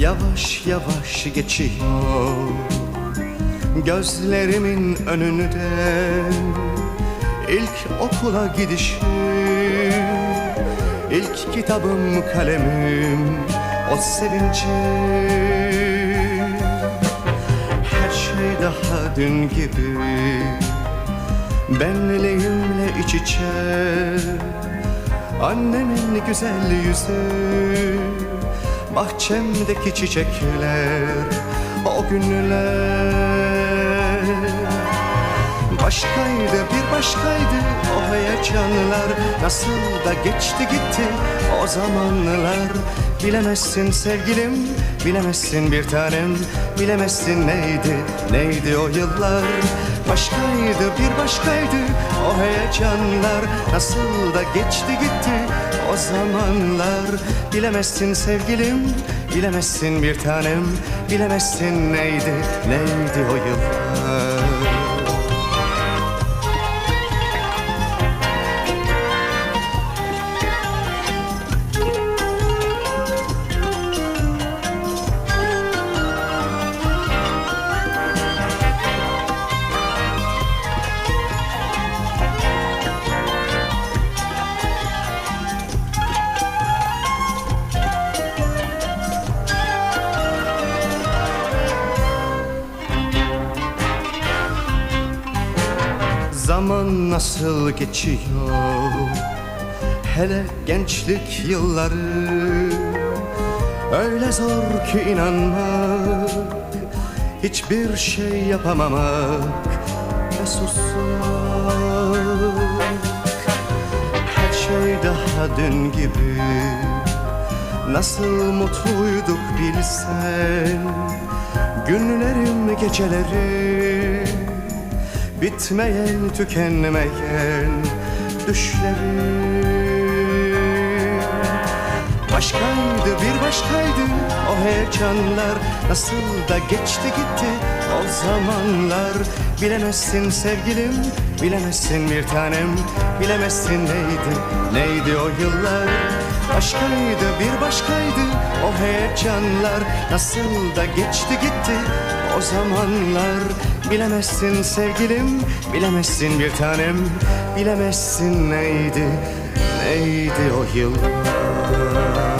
Yavaş yavaş geçiyor. Gözlerimin önünden İlk okula gidişim. İlk kitabım kalemim O sevincim. Her şey daha dün gibi. Benliğimle iç içe Annemin güzel yüzü Bahçemdeki çiçekler O günler. Başkaydı bir başkaydı o heyecanlar. Nasıl da geçti gitti o zamanlar. Bilemezsin sevgilim, bilemezsin bir tanem. Bilemezsin neydi, neydi o yıllar Başkaydı bir başkaydı. O heyecanlar Nasıl da geçti gitti. O zamanlar Bilemezsin sevgilim, bilemezsin bir tanem. Bilemezsin neydi, neydi o yıllar Zaman nasıl geçiyor? Hele gençlik yılları. Öyle zor ki inanmak Hiçbir şey yapamamak Ve susmak. Her şey daha dün gibi. Nasıl mutluyduk bilsen. Günlerim geceleri Bitmeyen tükenmeyen düşlerim Başkaydı bir başkaydı o heyecanlar Nasıl da geçti gitti. O zamanlar Bilemezsin sevgilim, bilemezsin bir tanem Bilemezsin neydi, neydi o yıllar. Başkaydı bir başkaydı o heyecanlar Nasıl da geçti gitti. O zamanlar Bilemezsin sevgilim, bilemezsin bir tanem. Bilemezsin neydi, neydi o yıllar